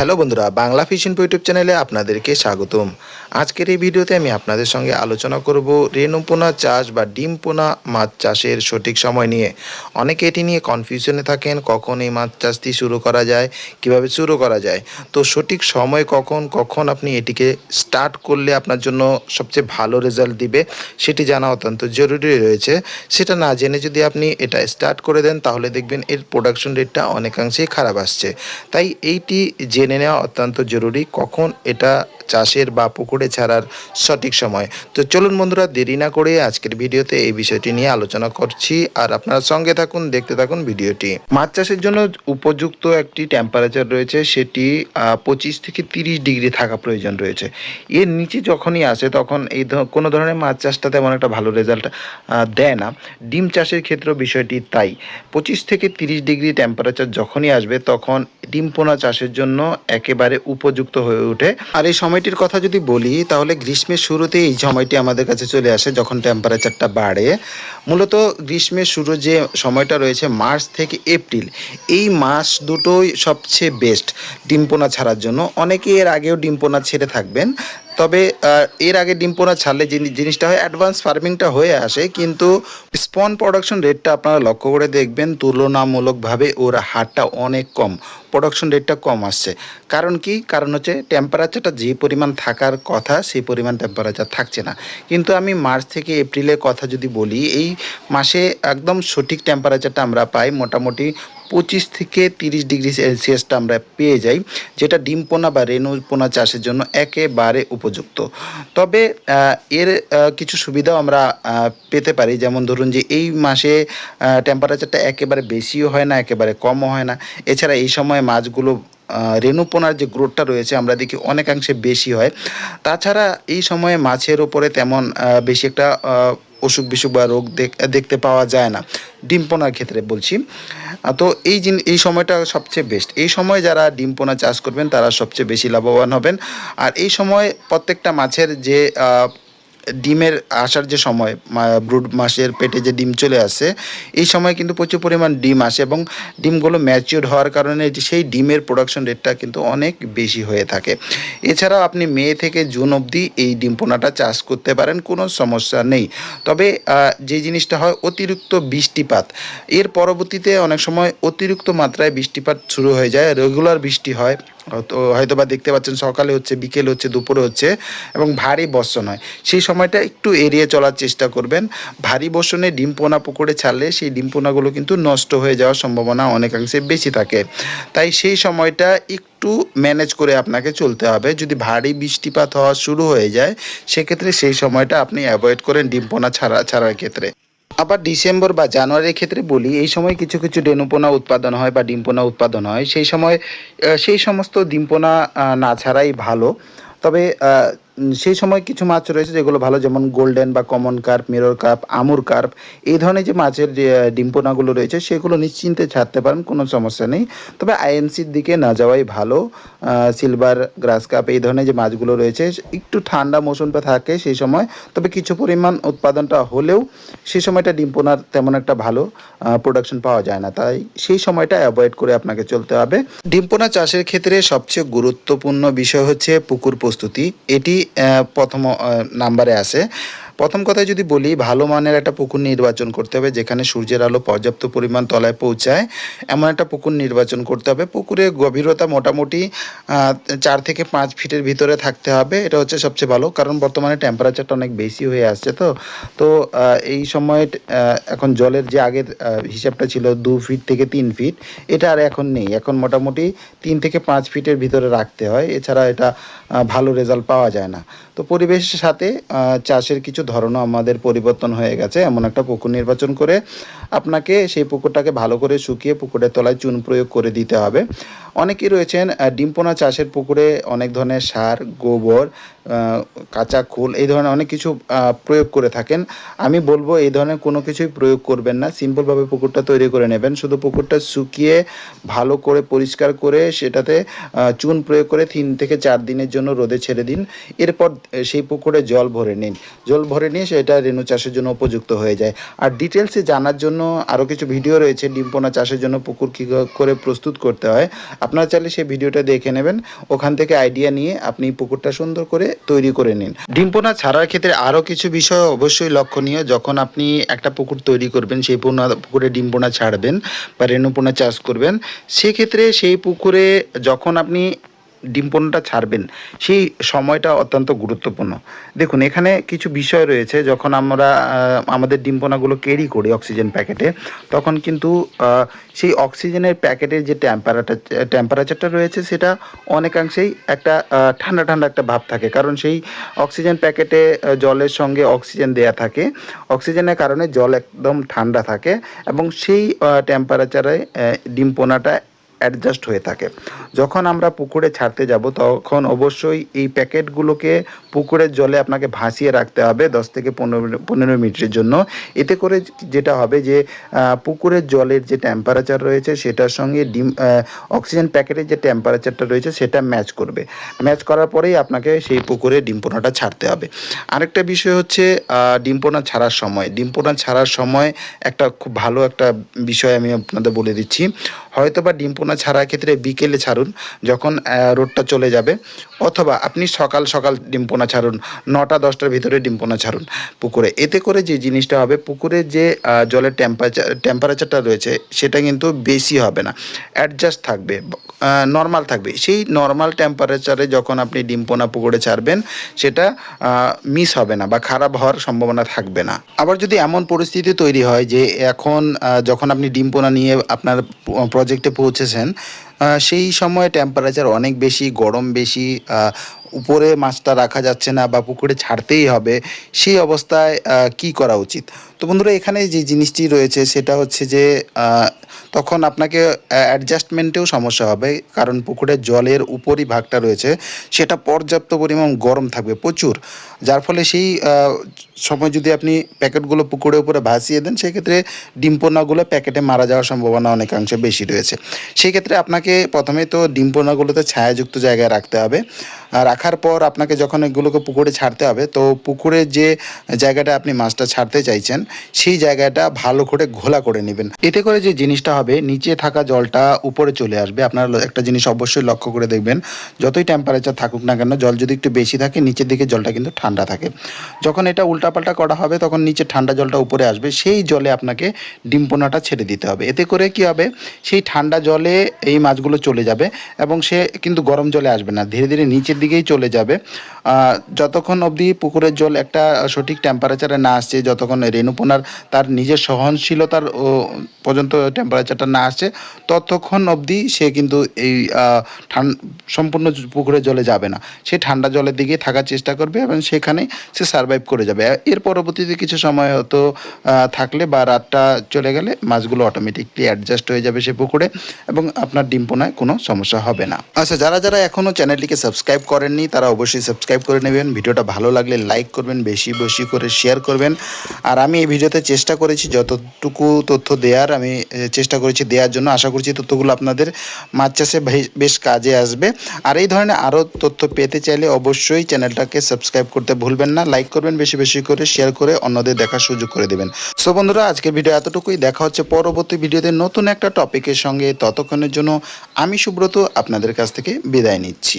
Hello বন্ধুরা, Bangla fishing YouTube চ্যানেলে আপনাদেরকে স্বাগতম। আজকের এই ভিডিওতে আমি আপনাদের সঙ্গে আলোচনা করব রেণুপোনা চাষ বা ডিম পোনা মাছ চাষের সঠিক সময় নিয়ে। অনেকে এটি নিয়ে কনফিউশনে থাকেন, কখন এই মাছ চাষটি শুরু করা যায়, কীভাবে শুরু করা যায়। তো সঠিক সময় কখন কখন আপনি এটিকে স্টার্ট করলে আপনার জন্য সবচেয়ে ভালো রেজাল্ট দিবে, সেটি জানা অত্যন্ত জরুরি রয়েছে। সেটা না জেনে যদি আপনি এটা স্টার্ট করে দেন, তাহলে দেখবেন এর প্রোডাকশন রেটটা অনেকাংশেই খারাপ আসছে। তাই এইটি জেনে নেওয়া অত্যন্ত জরুরি কখন এটা চাষের বা পুকুরে ছাড়ার সঠিক সময়। তো চলুন বন্ধুরা, দেরি না করে আজকের ভিডিওতে এই বিষয়টি নিয়ে আলোচনা করছি। আর আপনারা সঙ্গে থাকুন, দেখতে থাকুন ভিডিওটি। মাছ চাষের জন্য উপযুক্ত একটি টেম্পারেচার রয়েছে, সেটি পঁচিশ থেকে তিরিশ ডিগ্রি থাকা প্রয়োজন রয়েছে। এর নিচে যখনই আসে, তখন এই কোনো ধরনের মাছ চাষটা তেমন একটা ভালো রেজাল্ট দেয় না। ডিম চাষের ক্ষেত্রে বিষয়টি তাই। পঁচিশ থেকে তিরিশ ডিগ্রি টেম্পারেচার যখনই আসবে, তখন ডিম পোনা চাষের জন্য একেবারে উপযুক্ত হয়ে ওঠে। আর এই সময়টির কথা যদি বলি, তাহলে গ্রীষ্মের শুরুতে এই ঝমাইটি আমাদের কাছে চলে আসে যখন টেম্পারেচারটা বাড়ে। মূলত গ্রীষ্মের শুরু যে সময়টা রয়েছে মার্চ থেকে এপ্রিল, এই মাস দুটোই সবচেয়ে বেস্ট ডিম পোনা ছাড়ার জন্য। অনেকে এর আগেও ডিম্পোনা ছেড়ে থাকবেন। তবে এর আগে ডিম পোনা ছাড়লে জিনি- জিনিসটা হয় অ্যাডভান্স ফার্মিংটা হয়ে আসে, কিন্তু স্পন প্রোডাকশন রেটটা আপনারা লক্ষ্য করে দেখবেন, তুলনামূলকভাবে ওর হারটা অনেক কম প্রোডাকশন রেটটা কম আসছে। কারণ কি? কারণ হচ্ছে টেম্পারেচারটা যে পরিমাণ থাকার কথা, সেই পরিমাণ টেম্পারেচার থাকছে না। কিন্তু আমি মার্চ থেকে এপ্রিলের কথা যদি বলি, এই মাসে একদম সঠিক টেম্পারেচারটা আমরা পাই মোটামুটি পঁচিশ থেকে তিরিশ ডিগ্রি সেলসিয়াসটা আমরা পেয়ে যাই যেটা ডিম পোনা বা রেণু পোনা চাষের জন্য একেবারে উপযুক্ত। তবে এর কিছু সুবিধাও আমরা পেতে পারি। যেমন ধরুন যে এই মাসে টেম্পারেচারটা একেবারে বেশিও হয় না একেবারে কমও হয় না। এছাড়া এই সময় মাছগুলো আহ, রেণুপোনার যে গ্রোথটা রয়েছে আমরা দেখি অনেকাংশে বেশি হয়। তাছাড়া এই সময়ে মাছের ওপরে তেমন বেশি একটা অসুখ বিসুখ বা রোগ দেখ- দেখতে পাওয়া যায় না। ডিম পোনার ক্ষেত্রে বলছি। তো এই জিন, এই সময়টা সবচেয়ে বেস্ট এই সময় যারা ডিম পোনা চাষ করবেন, তারা সবচেয়ে বেশি লাভবান হবেন। আর এই সময় প্রত্যেকটা মাছের যে ডিমের আসার যে সময় ব্রুড মাসের পেটে যে ডিম চলে আসে, এই সময় কিন্তু প্রচুর পরিমাণ ডিম আসে এবং ডিমগুলো ম্যাচিওর হওয়ার কারণে সেই ডিমের প্রোডাকশন রেটটা কিন্তু অনেক বেশি হয়ে থাকে। এছাড়াও আপনি মে থেকে জুন অবধি এই ডিম পোনাটা চাষ করতে পারেন, কোনো সমস্যা নেই। তবে যে জিনিসটা হয় অতিরিক্ত বৃষ্টিপাত। এর পরবর্তীতে অনেক সময় অতিরিক্ত মাত্রায় বৃষ্টিপাত শুরু হয়ে যায় রেগুলার বৃষ্টি হয়। তো হয়তো বা দেখতে পাচ্ছেন সকালে হচ্ছে, বিকেল হচ্ছে, দুপুরে হচ্ছে, এবং ভারী বর্ষণ হয়। সেই সময়টা একটু এড়িয়ে চলার চেষ্টা করবেন। ভারী বর্ষণে ডিম পোনা পুকুরে ছাড়লে সেই ডিম পোনাগুলো কিন্তু নষ্ট হয়ে যাওয়ার সম্ভাবনা অনেকাংশে বেশি থাকে। তাই সেই সময়টা একটু ম্যানেজ করে আপনাকে চলতে হবে। যদি ভারী বৃষ্টিপাত হওয়া শুরু হয়ে যায়, সেক্ষেত্রে সেই সময়টা আপনি অ্যাভয়েড করেন ডিম পোনা ছাড়া, ছাড়ার ক্ষেত্রে। আবার ডিসেম্বর বা জানুয়ারির ক্ষেত্রে বলি, এই সময় কিছু কিছু ডেনুপোনা উৎপাদন হয় বা ডিমপোনা উৎপাদন হয়। সেই সময় সেই সমস্ত ডিমপোনা না ছাড়াই ভালো। তবে সেই সময় কিছু মাছ রয়েছে যেগুলো ভালো, যেমন গোল্ডেন বা common carp, mirror carp, amur carp, এই ধরনের যে মাছের যে ডিমপোনাগুলো রয়েছে, সেগুলো নিশ্চিন্তে ছাড়তে পারেন, কোনো সমস্যা নেই। তবে আইএনসির দিকে না যাওয়াই ভালো। সিলভার, গ্রাস কাপ এই ধরনের যে মাছগুলো রয়েছে, একটু ঠান্ডা মৌসুমটা থাকে সেই সময়, তবে কিছু পরিমাণ উৎপাদনটা হলেও সেই সময়টা ডিম পোনার তেমন একটা ভালো প্রোডাকশন পাওয়া যায় না। তাই সেই সময়টা অ্যাভয়েড করে আপনাকে চলতে হবে। ডিম পোনা চাষের ক্ষেত্রে সবচেয়ে গুরুত্বপূর্ণ বিষয় হচ্ছে পুকুর প্রস্তুতি। এটি প্রথম নাম্বারে আসে প্রথম কথায় যদি বলি, ভালো মানের একটা পুকুর নির্বাচন করতে হবে, যেখানে সূর্যের আলো পর্যাপ্ত পরিমাণ তলায় পৌঁছায়। এমন একটা পুকুর নির্বাচন করতে হবে। পুকুরের গভীরতা মোটামুটি চার থেকে পাঁচ ফিটের ভিতরে থাকতে হবে। এটা হচ্ছে সবচেয়ে ভালো, কারণ বর্তমানে টেম্পারেচারটা অনেক বেশি হয়ে আসছে তো। তো এই সময়ে এখন জলের যে আগের হিসাবটা ছিল দু ফিট থেকে তিন ফিট, এটা আর এখন নেই। এখন মোটামুটি তিন থেকে পাঁচ ফিটের ভিতরে রাখতে হয়। এছাড়া এটা ভালো রেজাল্ট পাওয়া যায় না। তো পরিবেশের সাথে চাষের কিছু ধরনও আমাদের পরিবর্তন হয়ে গেছে। এমন একটা পুকুর নির্বাচন করে আপনাকে সেই পুকুরটাকে ভালো করে শুকিয়ে পুকুরের তলায় চুন প্রয়োগ করে দিতে হবে। অনেকেই রয়েছেন ডিমপোনা চাষের পুকুরে অনেক ধরনের সার, গোবর কাঁচা খোল, এই ধরনের অনেক কিছু প্রয়োগ করে থাকেন। আমি বলব এই ধরনের কোনো কিছুই প্রয়োগ করবেন না। সিম্পলভাবে পুকুরটা তৈরি করে নেবেন। শুধু পুকুরটা শুকিয়ে ভালো করে পরিষ্কার করে সেটাতে চুন প্রয়োগ করে তিন থেকে চার দিনের জন্য রোদে ছেড়ে দিন। এরপর সেই পুকুরে জল ভরে নিন। জল ভরে নিয়ে সেটা রেণু চাষের জন্য উপযুক্ত হয়ে যায়। আর ডিটেলসে জানার জন্য আরও কিছু ভিডিও রয়েছে। ডিমপোনা চাষের জন্য পুকুর কী করে প্রস্তুত করতে হয়। আপনারা চাইলে সেই ভিডিওটা দেখে নেবেন। ওখান থেকে আইডিয়া নিয়ে আপনি পুকুরটা সুন্দর করে তৈরি করে নিন। ডিম পোনা ছাড়ার ক্ষেত্রে আরও কিছু বিষয় অবশ্যই লক্ষণীয়। যখন আপনি একটা পুকুর তৈরি করবেন, সেই পোনা পুকুরে ডিম ছাড়বেন বা রেণুপোনা চাষ করবেন, সেক্ষেত্রে সেই পুকুরে যখন আপনি ডিম পোনাটা ছাড়বেন, সেই সময়টা অত্যন্ত গুরুত্বপূর্ণ। দেখুন, এখানে কিছু বিষয় রয়েছে, যখন আমরা আমাদের ডিম পোনাগুলো ক্যারি করি অক্সিজেন প্যাকেটে, তখন কিন্তু সেই অক্সিজেনের প্যাকেটের যে টেম্পারেচার টেম্পারেচারটা রয়েছে, সেটা অনেকাংশেই একটা ঠান্ডা ঠান্ডা একটা ভাব থাকে। কারণ সেই অক্সিজেন প্যাকেটে জলের সঙ্গে অক্সিজেন দেয়া থাকে, অক্সিজেনের কারণে জল একদম ঠান্ডা থাকে এবং সেই টেম্পারেচারে ডিম পোনাটা অ্যাডজাস্ট হয়ে থাকে। যখন আমরা পুকুরে ছাড়তে যাব তখন অবশ্যই এই প্যাকেটগুলোকে পুকুরের জলে আপনাকে ভাসিয়ে রাখতে হবে দশ থেকে পনেরো পনেরো মিনিটের জন্য। এতে করে যেটা হবে যে পুকুরের জলের যে টেম্পারেচার রয়েছে সেটার সঙ্গে ডিম অক্সিজেন প্যাকেটের যে টেম্পারেচারটা রয়েছে সেটা ম্যাচ করবে। ম্যাচ করার পরেই আপনাকে সেই পুকুরে ডিম পোনাটা ছাড়তে হবে। আরেকটা বিষয় হচ্ছে আহ, ডিম পোনা ছাড়ার সময়। ডিম পোনা ছাড়ার সময় একটা খুব ভালো একটা বিষয় আমি আপনাদের বলে দিচ্ছি। হয়তো বা ডিম পোনা ছাড়ার ক্ষেত্রে বিকেলে ছাড়ুন যখন রোডটা চলে যাবে। অথবা আপনি সকাল সকাল ডিম পোনা ছাড়ুন, নটা, দশটার ভিতরে ডিম পোনা ছাড়ুন পুকুরে। এতে করে যে জিনিসটা হবে, পুকুরে যে জলের টেম্পারেচার টেম্পারেচারটা রয়েছে, সেটা কিন্তু বেশি হবে না। অ্যাডজাস্ট থাকবে নর্মাল থাকবে। সেই নর্মাল টেম্পারেচারে যখন আপনি ডিম পোনা পুকুরে ছাড়বেন, সেটা মিস হবে না বা খারাপ হওয়ার সম্ভাবনা থাকবে না। আবার যদি এমন পরিস্থিতি তৈরি হয় যে, এখন যখন আপনি ডিম পোনা নিয়ে আপনার প্রজেক্টে পৌঁছেছেন সেই সময় টেম্পারেচার অনেক বেশি গরম বেশি উপরে মাছটা রাখা যাচ্ছে না বা পুকুরে ছাড়তেই হবে, সেই অবস্থায় কি করা উচিত? তো বন্ধুরা, এখানে যে জিনিসটি রয়েছে সেটা হচ্ছে যে তখন আপনাকে অ্যাডজাস্টমেন্টেও সমস্যা হবে। কারণ পুকুরের জলের উপরই ভাগটা রয়েছে। সেটা পর্যাপ্ত পরিমাণ গরম থাকবে প্রচুর। যার ফলে সেই সময় যদি আপনি প্যাকেটগুলো পুকুরের উপরে ভাসিয়ে দেন, সেক্ষেত্রে ডিম পোনাগুলো প্যাকেটে মারা যাওয়ার সম্ভাবনা অনেকাংশে বেশি রয়েছে। সেই ক্ষেত্রে আপনাকে প্রথমে তো ডিম পোনাগুলোতে ছায়াযুক্ত জায়গায় রাখতে হবে। রাখার পর আপনাকে যখন এগুলোকে পুকুরে ছাড়তে হবে, তো পুকুরে যে জায়গাটা আপনি মাছটা ছাড়তে চাইছেন, সেই জায়গাটা ভালো করে ঘোলা করে নেবেন। এতে করে যে জিনিসটা হবে, নিচে থাকা জলটা উপরে চলে আসবে। আপনারা একটা জিনিস অবশ্যই লক্ষ্য করে দেখবেন, যতই টেম্পারেচার থাকুক না কেন, জল যদি একটু বেশি থাকে, নিচের দিকে জলটা কিন্তু ঠান্ডা থাকে। যখন এটা উল্টাপাল্টা করা হবে, তখন নিচে ঠান্ডা জলটা উপরে আসবে, সেই জলে আপনাকে ডিম পোনাটা ছেড়ে দিতে হবে। এতে করে কি হবে, সেই ঠান্ডা জলে এই মাছগুলো চলে যাবে এবং সে কিন্তু গরম জলে আসবে না। ধীরে ধীরে নিচের দিকেই চলে যাবে। যতক্ষণ অবধি পুকুরের জল একটা সঠিক টেম্পারেচারে না আসছে, যতক্ষণ রেণুপোনার তার নিজের সহনশীলতার পর্যন্ত টেম্পারেচারটা না আসছে, ততক্ষণ অবধি সে কিন্তু এই সম্পূর্ণ পুকুরের জলে যাবে না। সে ঠান্ডা জলের দিকে থাকার চেষ্টা করবে এবং সেখানে সে সার্ভাইভ করে যাবে। এর পরবর্তীতে কিছু সময় হয়তো থাকলে বা রাতটা চলে গেলে মাছগুলো অটোমেটিকলি অ্যাডজাস্ট হয়ে যাবে সে পুকুরে এবং আপনার ডিম পোনায় কোনো সমস্যা হবে না। আচ্ছা যারা যারা এখনও চ্যানেলটিকে সাবস্ক্রাইব করেননি, তারা অবশ্যই সাবস্ক্রাইব করে নেবেন। ভিডিওটা ভালো লাগলে লাইক করবেন, বেশি বেশি করে শেয়ার করবেন। আর আমি এই ভিডিওতে চেষ্টা করেছি, যতটুকু তথ্য দেওয়ার আমি চেষ্টা করেছি দেওয়ার জন্য। আশা করছি তথ্যগুলো আপনাদের মাছ চাষে বেশ কাজে আসবে। আর এই ধরনের আরও তথ্য পেতে চাইলে অবশ্যই চ্যানেলটাকে সাবস্ক্রাইব করতে ভুলবেন না। লাইক করবেন, বেশি বেশি করে শেয়ার করে অন্যদের দেখার সুযোগ করে দেবেন। সো বন্ধুরা, আজকের ভিডিও এতটুকুই। দেখা হচ্ছে পরবর্তী ভিডিওতে নতুন একটা টপিকের সঙ্গে। ততক্ষণের জন্য আমি সুব্রত, আপনাদের কাছ থেকে বিদায় নিচ্ছি।